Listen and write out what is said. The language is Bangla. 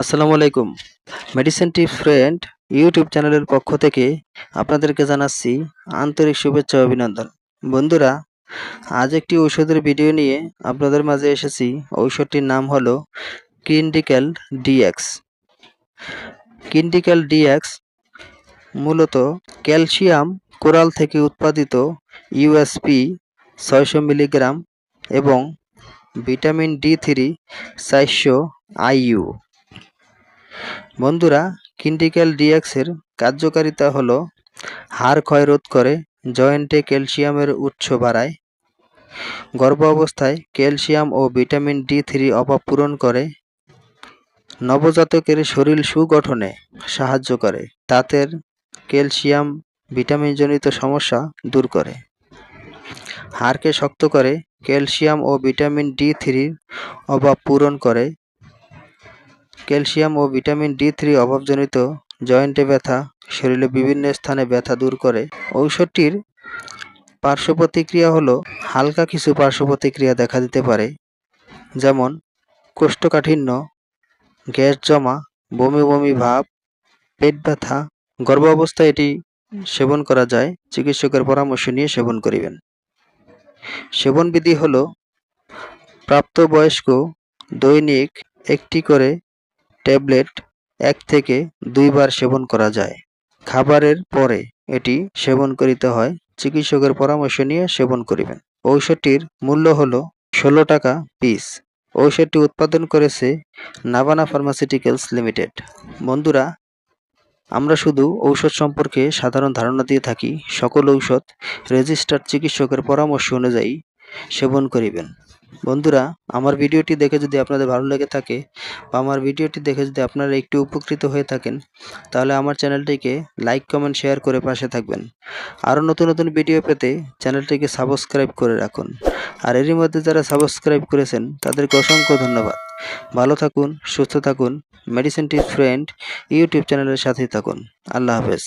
আসসালামু আলাইকুম। মেডিসিন টিপ ফ্রেন্ড ইউটিউব চ্যানেলের পক্ষ থেকে আপনাদেরকে জানাচ্ছি আন্তরিক শুভেচ্ছা অভিনন্দন। বন্ধুরা, আজ একটি ঔষধের ভিডিও নিয়ে আপনাদের মাঝে এসেছি। ঔষধটির নাম হলো কিন্ডিক্যাল ডিএক্স কিন্ডিক্যাল ডিএক্স মূলত ক্যালসিয়াম কোরাল থেকে উৎপাদিত ইউএসপি ছয়শো মিলিগ্রাম এবং ভিটামিন ডি থ্রি চারশো আইইউ বন্ধুরা কিন্ডিক্যাল ডিএক্সের কার্যকারিতা হলো হাড় ক্ষয় রোধ করে জয়েন্টে ক্যালসিয়ামের উৎস বাড়ায়। গর্ভ অবস্থায় ক্যালসিয়াম ও ভিটামিন ডি থ্রি অভাব পূরণ করে। নবজাতকের শরীর সুগঠনে সাহায্য করে দাঁতের ক্যালসিয়াম ভিটামিনজনিত সমস্যা দূর করে। হাড়কে শক্ত করে ক্যালসিয়াম ও ভিটামিন ডি থ্রির অভাব পূরণ করে ক্যালসিয়াম ও ভিটামিন ডি থ্রি অভাবজনিত জয়েন্টে ব্যথা, শরীরে বিভিন্ন স্থানে ব্যথা দূর করে। ঔষধটির পার্শ্ব প্রতিক্রিয়া হলো হালকা কিছু পার্শ্ব প্রতিক্রিয়া দেখা দিতে পারে, যেমন কোষ্ঠকাঠিন্য, গ্যাস জমা, বমি বমি ভাব, পেট ব্যথা। গর্ভ অবস্থায় এটি সেবন করা যায়, চিকিৎসকের পরামর্শ নিয়ে সেবন করিবেন। সেবন বিধি হলো প্রাপ্তবয়স্ক দৈনিক একটি করে ট্যাবলেট এক থেকে দুইবার সেবন করা যায়। খাবারের পরে এটি সেবন করিতে হয়, চিকিৎসকের পরামর্শ নিয়ে সেবন করিবেন। ঔষধটির মূল্য হলো ষোলো টাকা পিস। ঔষধটি উৎপাদন করেছে নাভানা ফার্মাসিউটিক্যালস লিমিটেড। বন্ধুরা, আমরা শুধু ঔষধ সম্পর্কে সাধারণ ধারণা দিয়ে থাকি। সকল ঔষধ রেজিস্টার্ড চিকিৎসকের পরামর্শ অনুযায়ী সেবন করিবেন। বন্ধুরা, আমার ভিডিওটি দেখে যদি আপনাদের ভালো লেগে থাকে বা আমার ভিডিওটি দেখে যদি আপনারা একটু উপকৃত হয়ে থাকেন, তাহলে আমার চ্যানেলটিকে লাইক, কমেন্ট, শেয়ার করে পাশে থাকবেন। আরও নতুন নতুন ভিডিও পেতে চ্যানেলটিকে সাবস্ক্রাইব করে রাখুন। আর এরই মধ্যে যারা সাবস্ক্রাইব করেছেন, তাদেরকে অসংখ্য ধন্যবাদ। ভালো থাকুন, সুস্থ থাকুন মেডিসিন টিপ ফ্রেন্ড ইউটিউব চ্যানেলের সাথেই থাকুন। আল্লাহ হাফেজ।